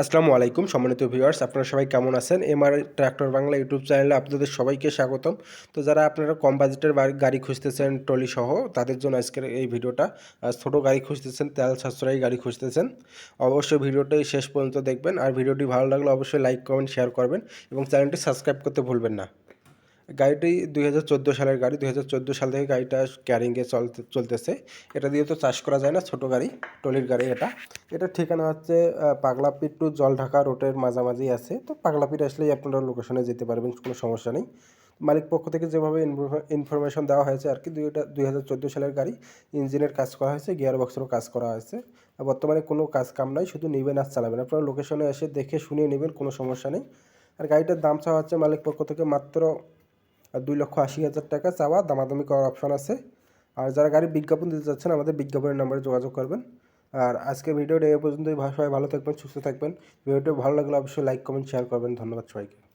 আসসালামু আলাইকুম, সম্মানিত ভিউয়ার্স, আপনারা সবাই কেমন আছেন? এমআর ট্র্যাক্টর বাংলা ইউটিউব চ্যানেলে আপনাদের সবাইকে স্বাগতম। তো যারা আপনারা কম বাজেটের গাড়ি খুঁজতেছেন ট্রলি সহ তাদের জন্য আজকের এই ভিডিওটা ছোট গাড়ি খুঁজতেছেন, তেল সাশ্রয়ী গাড়ি খুঁজতেছেন, অবশ্যই ভিডিওটাই শেষ পর্যন্ত দেখবেন। আর ভিডিওটি ভালো লাগলে অবশ্যই লাইক, কমেন্ট, শেয়ার করবেন এবং চ্যানেলটি সাবস্ক্রাইব করতে ভুলবেন না। গাড়িটি দুই হাজার চোদ্দ সালের গাড়ি দুই হাজার চোদ্দ সাল থেকে গাড়িটা ক্যারিংয়ে চলতে চলতেছে। এটা দিয়ে তো চাষ করা যায় না ছোট গাড়ি টলির গাড়ি এটা। এটা ঠিকানা হচ্ছে আহ, পাগলাপিট টু জলঢাকা রোডের মাঝামাঝি আছে। তো পাগলাপিট আসলেই আপনারা লোকেশনে যেতে পারবেন কোনো সমস্যা নেই। মালিক পক্ষ থেকে যেভাবে ইনফরমেশন দেওয়া হয়েছে আর কি দুইটা দুই হাজার চোদ্দ সালের গাড়ি ইঞ্জিনের কাজ করা হয়েছে গিয়ার বক্সেরও কাজ করা হয়েছে। বর্তমানে কোনো কাজ কাম নাই শুধু নেবেন আর চালাবেন। আপনারা লোকেশনে এসে দেখে শুনে নেবেন কোনো সমস্যা নেই। আর গাড়িটার দাম চাওয়া হচ্ছে মালিক পক্ষ থেকে মাত্র আর দুই লক্ষ আশি হাজার টাকা চাওয়া দামাদামি করার অপশন আছে। আর যারা গাড়ির বিজ্ঞাপন দিতে চাচ্ছেন, আমাদের বিজ্ঞাপনের নাম্বারে যোগাযোগ করবেন। আর আজকে ভিডিওটা এ পর্যন্তই। সবাই ভালো থাকবেন, সুস্থ থাকবেন। ভিডিওটা ভালো লাগলে অবশ্যই লাইক কমেন্ট শেয়ার করবেন। ধন্যবাদ সবাইকে।